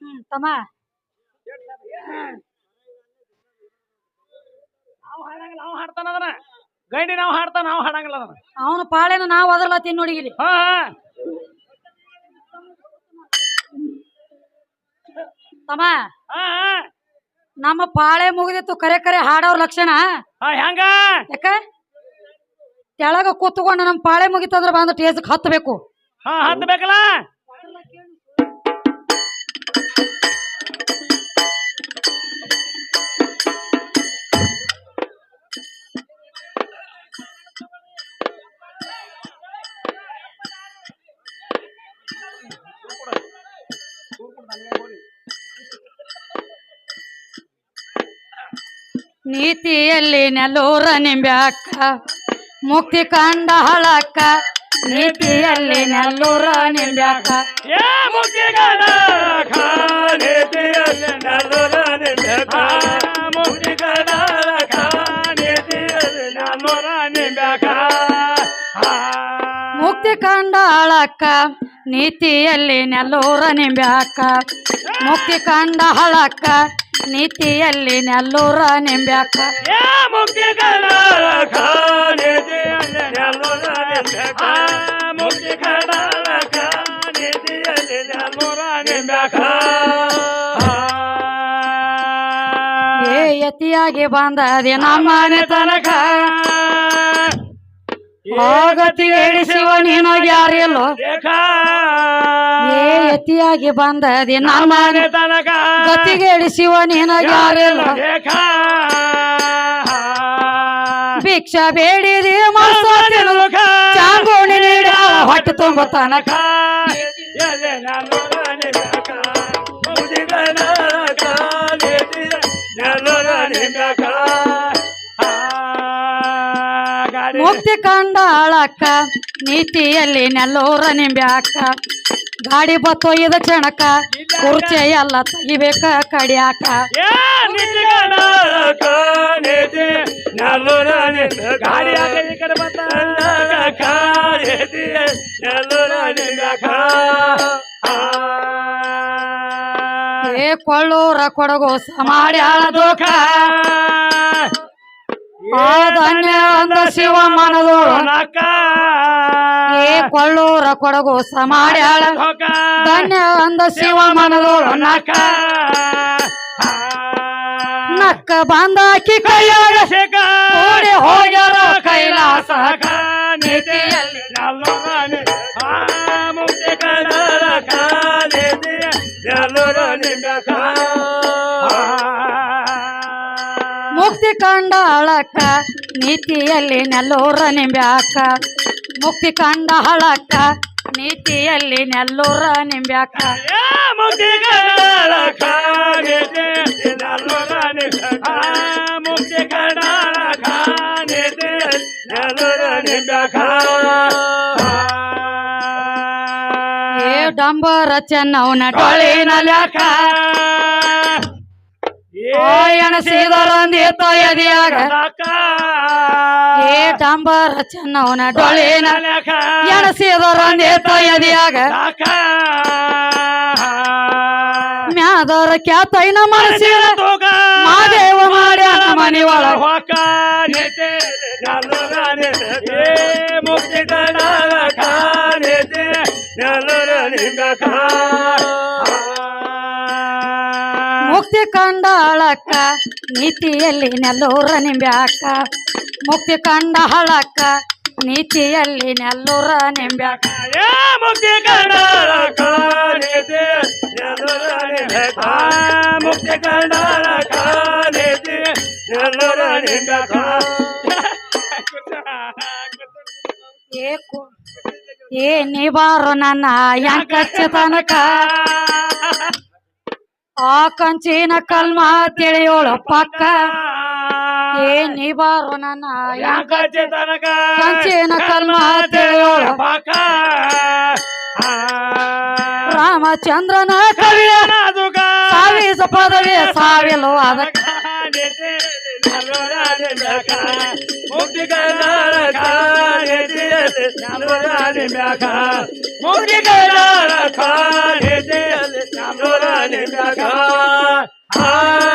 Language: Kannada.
ಹ್ಮ್ ತಮ್ಮ. ನಾವು ಹಾಡಂಗಿಲ್ಲ ನಾವು ಹಾಡ್ತಾನ ಅದನ್ನ. ಗೈಡಿ ನಾವು ಹಾಡ್ತಾ ನಾವು ಹಾಡಂಗಿಲ್ಲ ಅದನ್ನ. ಅವನ ಪಾಳೇನ ನಾವು ಅದರ್ಲತ್ತೀನಿ ನೋಡಿಗಿರಿ? ಹಾ ತಮ್ಮ. ನಮ್ಮ ಪಾಳೆ ಮುಗಿದಿತ್ತು ಕರೆ ಕರೆ ಹಾಡೋರ್ ಲಕ್ಷಣ. ಹಾ ಹೆಂಗ? ಯಾಕ? ಕೆಳಗ ಕೂತ್ಕೊಂಡು ನಮ್ಮ ಪಾಳೆ ಅಂದ್ರೆ ಬಂದು ಟೇಸ್ಗೆ ಹತ್ತಬೇಕು ಹಾ ನೀತಿಯಲ್ಲಿ ನೀತಿಯಲ್ಲಿ ನಿಂಬೆ ನಿಂಬ್ಯಾಕ ಮುಕ್ತಿ ಕಂಡ ಹಳಕ್ಕ ನೀತಿಯಲ್ಲಿ ನೆಲ್ಲೂರ ನಿಂಬ್ಯಾಕ ಏ ಮುಕ್ತಿಗಣ ನೀತಿಯಲ್ಲಿ ನಲ್ಲೂರ ಬೇಕ ಮುಕ್ತಿಗಣ ನೀತಿಯಲ್ಲಿ ನಲ್ಲೂರ ಬೇಕ ಮುಕ್ತಿ ಕಂಡ ಹಳಕ್ಕ ನೀತಿಯಲ್ಲಿ ನೆಲ್ಲೂರ ನಿಂಬ್ಯಾಕ ಮುಕ್ತಿ ಕಂಡ ಹಳಕ್ಕ ನೀತಿಯಲ್ಲಿ ನೆಲ್ಲೂರ ನಿಂಬ್ಯಾಕ ಏ ಮುಕ್ತಿಗಣ ಯತಿಯಾಗಿ ಬಂದದೆ ನಮ್ಮನೆ ತನಕ. ಆಗತಿ ಹೇಳಿಸುವ ನಿನಗೆ ಯಾರಿಲ್ಲೋ? ಏ ಯತಿಯಾಗಿ ಬಂದದೆ ನಮ್ಮನೆ ತನಕ. ಗತಿಗೆ ಇಳಿಸುವ ನಿನಗೆ ಯಾರಿಲ್ಲೋ? ಭಿಕ್ಷಾ ಬೇಡಿದೆ ಮಸ್ತ ತನಕ ಮುಕ್ತಿ ಕಂಡ ಅಳಕ್ಕ ನೀತಿಯಲ್ಲಿ ನೆಲ್ಲೂರ ನಿಂಬ್ಯಾಕ. ಗಾಡಿ ಬತ್ತೊಯ್ಯದ ಕ್ಷಣಕ ಕುರ್ಚಿ ಎಲ್ಲ ತೆಗಿಬೇಕ ಕಡಿಯಾಕ. ಏ ಕೊಳ್ಳೂರ ಕೊಡಗೋಸ ಮಾಡ್ಯಾಳ ದೋಖ. ಧನ್ಯ ಅಂದ ಶಿವ ಮನದು ಏ ಕೊಳ್ಳೂರ ಕೊಡಗು ಸಮಾಡ್ಯಾಳ. ಧನ್ಯ ಅಂದ ಶಿವ ಮನದು ನಕ್ಕ ನಕ್ಕ ಬಂದಾಕಿ ಕೈಯಾಗ. ಓಡಿ ಹೋಗ್ಯಾರ ಕೈಲಾಸ. ನೀತಿಯಲ್ಲಿ ಮುಕ್ತಿ ಕಂಡ ನೀತಿಯಲ್ಲಿ ನೆಲ್ಲೂರ ನಿಂಬ್ಯಾಕ. ಮುಕ್ತಿ ಕಂಡ ಹಳಕ್ಕ ನೀತಿಯಲ್ಲಿ ನೆಲ್ಲೂರ ನಿಂಬ್ಯಾಕ. ಮುಕ್ತಿ ಮುಕ್ತಿ ಕಡಾಳ ಖಾನಿದೆ ಏ ಡಂಬರ ಚೆನ್ನವನ ಡೊಳಿನ ಲೆಕ್ಕ ಎಣಸಿದರೊಂದಿತ ತೊಯದಿಯಾಗ ಏ ಡಂಬರ ಚೆನ್ನವನ ಡೊಳಿನ. ಎಣಸಿದರೊಂದಿತ ತೊಯದಿಯಾಗ ಮ್ಯಾದರ ಕ್ಯಾತೈನ ಮನಸ್ಸಿನ ಮಾದೇವ ಮಾಡ್ಯಾನ ಮನಿ ಒಳಗ. ಮುಕ್ತಿ ಕಡಾಳ ಖಾನಿದೆ ಮುಕ್ತಿ ಕಂಡ ಹಳಕ್ಕ ನೀತಿಯಲ್ಲಿ ನೆಲ್ಲೂರ ನಿಂಬ್ಯಾಕ. ಮುಕ್ತಿ ಕಂಡ ಹಳಕ್ಕ ನೀತಿಯಲ್ಲಿ ನೆಲ್ಲೂರ ನಿಂಬ್ಯಾಕ. ಮುಕ್ತಿ ಕಡಾಳ ಖಾನಿದೆ ಮುಕ್ತಿ ಕಡಾಳ ನೆಲ್ಲೂರ ಏ ಕು- ಏ ನಿವಾರು ನನ್ನ ಯಾಂಕಚ್ಚ ತನಕ ಆ ಕಂಚಿನ ಕಲ್ಮ ತಿಳಿಯೋಳ ಪಕ್ಕ. ಏ ಬಾರೋ ನನ್ನ ಕಂಚಿನ ಕಲ್ಮ ತಿಳಿಯೋಳ ಪಕ್ಕ. ರಾಮಚಂದ್ರನ ಕವಿಯ ಸಾವಿಸ ಪದವಿ ಸಾವಿಲು ಅದಕ್ಕ. मुक्ति का रखा हे दिल रामोला ने रखा मुक्ति का रखा रे दिल रामोला ने रखा हाँ